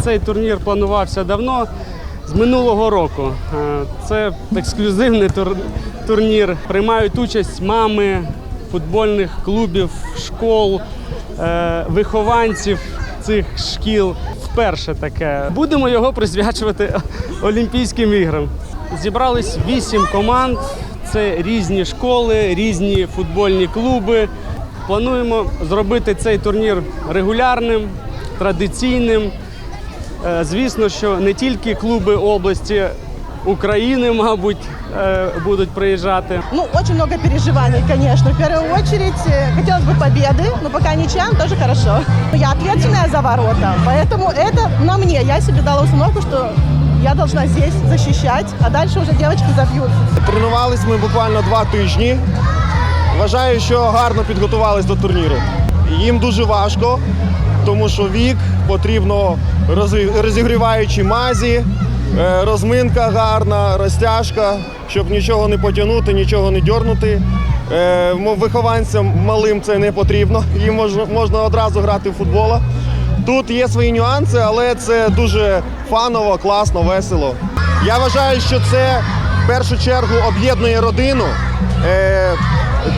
Цей турнір планувався давно, з минулого року. Е, Це ексклюзивний турнір. Приймають участь мами футбольних клубів, школ, е, вихованців цих шкіл. Вперше таке. Будемо його присвячувати Олімпійським іграм. Зібрались вісім команд. Це різні школи, різні футбольні клуби. Плануємо зробити цей турнір регулярним, традиційним. Е, Звісно, що не тільки клуби області України, мабуть, е, будуть приїжджати. Ну, очень много переживаний, конечно. В первую очередь э, хотелось бы победы, но пока ничья, тоже хорошо. Я ответственная за ворота, поэтому это на мне. Я себе дала установку, что я должна здесь защищать, а дальше уже девочки забьют. Тренувались ми буквально два тижні. Вважаю, що гарно підготувались до турніру. Їм дуже важко, тому що вік потрібно розі- розігріваючі мазі, е, розминка гарна, розтяжка, щоб нічого не потягнути, нічого не дьорнути. Е, Вихованцям малим це не потрібно. Їм можна одразу грати в футбола. Тут є свої нюанси, але це дуже фаново, класно, весело. Я вважаю, що це в першу чергу об'єднує родину. Е,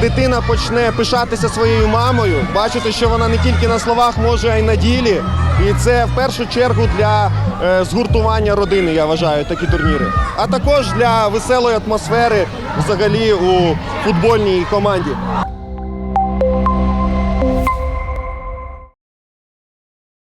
дитина почне пишатися своєю мамою, бачити, що вона не тільки на словах може, а й на ділі. І це в першу чергу для е, згуртування родини, я вважаю, такі турніри. А також для веселої атмосфери взагалі у футбольній команді.